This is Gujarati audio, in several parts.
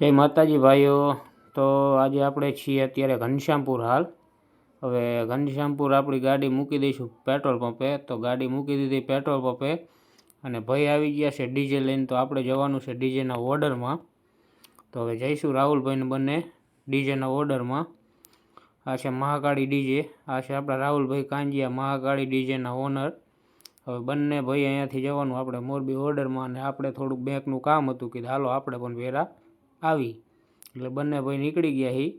જય માતાજી ભાઈઓ. તો આજે આપણે છીએ અત્યારે ઘનશ્યામપુર હાલ. હવે ઘનશ્યામપુર આપણી ગાડી મૂકી દઈશું પેટ્રોલ પંપે. તો ગાડી મૂકી દીધી પેટ્રોલ પંપે. અને ભાઈ આવી ગયા છે ડીજે લઈને. તો આપણે જવાનું છે ડીજેના ઓર્ડરમાં. તો હવે જઈશું રાહુલભાઈને બંને ડીજેના ઓર્ડરમાં. આ છે મહાકાળી ડીજે. આ છે આપણા રાહુલભાઈ કાંજિયા મહાકાળી ડીજેના ઓનર. હવે બંને ભાઈ અહીંયાથી જવાનું આપણે મોરબી ઓર્ડરમાં. અને આપણે થોડુંક બેંકનું કામ હતું કે હાલો આપણે પણ વેરા. આવી. એટલે બંને ભાઈ નીકળી ગયા હી.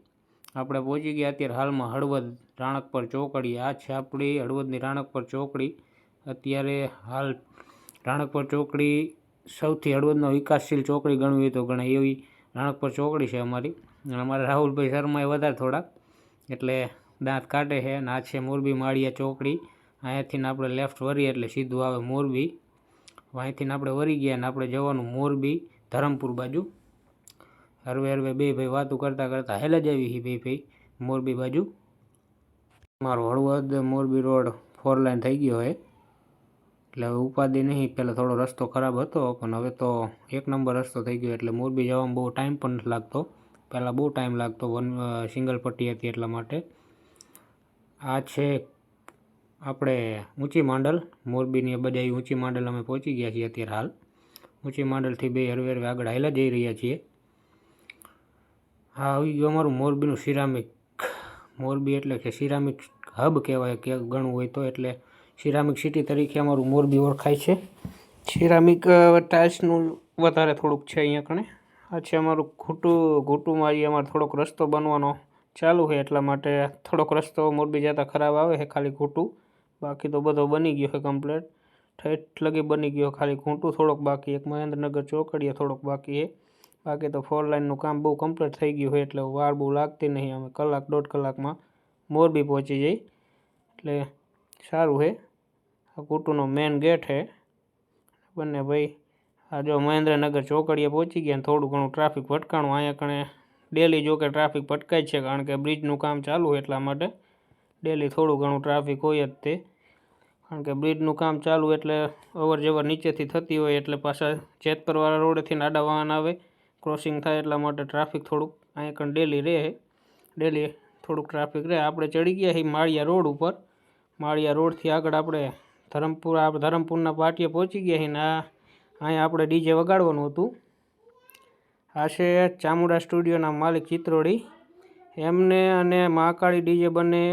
આપણે પહોંચી ગયા અત્યારે હાલમાં હળવદ રાણકપર ચોકડી. આ છે આપણી હળવદની રાણકપર ચોકડી. અત્યારે હાલ રાણકપર ચોકડી સૌથી હળવદનો વિકાસશીલ ચોકડી ગણવી તો ગણાય એવી રાણકપર ચોકડી છે અમારી. અને અમારા રાહુલભાઈ શર્માએ વધારે થોડાક એટલે દાંત કાઢે છે અને આ છે મોરબી માળિયા ચોકડી. અહીંયાથી આપણે લેફ્ટ વરીએ એટલે સીધું આવે મોરબી. અહીંથી આપણે વરી ગયા ને આપણે જવાનું મોરબી ધરમપુર બાજુ. હરવે હરવે બે ભાઈ વાતું કરતાં કરતાં હેલે જ આવી બે ભાઈ મોરબી બાજુ. મારો Halvad Morbi road four line થઈ ગયો હોય એટલે હવે ઉપાધિ નહીં. પહેલાં થોડો રસ્તો ખરાબ હતો, પણ હવે તો એક નંબર રસ્તો થઈ ગયો. એટલે મોરબી જવામાં બહુ ટાઈમ પણ નથી લાગતો. પહેલાં બહુ ટાઈમ લાગતો વન સિંગલ પટ્ટી હતી એટલા માટે. આ છે આપણે ઊંચી માંડલ. મોરબીની બધા ઊંચી માંડલ અમે પહોંચી ગયા છીએ અત્યારે હાલ. ઊંચી માંડલથી બે હરવે હરવે આગળ હાલ્યા જઈ રહ્યા છીએ. હા આવી ગયું અમારું મોરબીનું સિરામિક મોરબી એટલે કે સિરામિક હબ કહેવાય કે ગણવું હોય તો એટલે સિરામિક સિટી તરીકે અમારું મોરબી ઓળખાય છે. સિરામિક ટાઇલ્સનું વધારે થોડુંક છે અહીંયા કણે. આ છે અમારું ઘૂંટું, ઘૂંટુમાં આવીએ અમારે થોડોક રસ્તો બનવાનો ચાલુ છે, એટલા માટે થોડોક રસ્તો મોરબી જતાં ખરાબ આવે છે ખાલી ઘૂંટું. બાકી તો બધો બની ગયો છે કમ્પ્લેટ. ઠેઠ લગી બની ગયો ખાલી ઘૂંટું, થોડોક બાકી એક મહેન્દ્રનગર ચોકડીએ થોડોક બાકી છે. બાકી તો ફોર લાઇનનું કામ બહુ કમ્પ્લીટ થઈ ગયું હોય એટલે વાર બહુ લાગતી નહીં. અમે કલાક દોઢ કલાકમાં મોરબી પહોંચી જઈ એટલે સારું છે આ કુટુંબનો મેન ગેટ છે બંને ભાઈ, આ જો મહેન્દ્રનગર ચોકડીએ પહોંચી ગયા થોડું ઘણું ટ્રાફિક ભટકાણું. અહીંયા કણે ડેલી જો કે ટ્રાફિક ભટકાય છે કારણ કે બ્રિજનું કામ ચાલુ હોય એટલા માટે ડેલી થોડું ઘણું ટ્રાફિક હોય જ તે. કારણ કે બ્રિજનું કામ ચાલુ એટલે અવર જવર નીચેથી થતી હોય એટલે પાછા જેતપરવાળા રોડેથી આડા વાહન આવે. ક્રોસિંગ થાય એટલા માટે ટ્રાફિક થોડુંક અહીંયા કણ ડેલી રહે. ડેલી થોડુંક ટ્રાફિક રહે. આપણે ચડી ગયા છીએ માળિયા રોડ ઉપર. માળિયા રોડથી આગળ આપણે ધરમપુર, આપણે ધરમપુરના પાટીએ પહોંચી ગયા છીએ ને અહીંયા આપણે ડીજે વગાડવાનું હતું. આ છે ચામુંડા સ્ટુડિયોના માલિક ચિત્રોડી. એમને અને મહાકાળી ડીજે બંને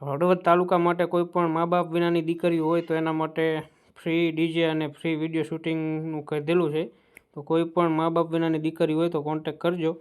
હળવદ તાલુકા માટે કોઈ પણ મા બાપ વિનાની દીકરી હોય તો એના માટે ફ્રી ડીજે અને ફ્રી વીડિયો શૂટિંગનું કીધેલું છે. તો કોઈ પણ મા બાપ વિનાની દીકરી હોય તો કોન્ટેક કરજો.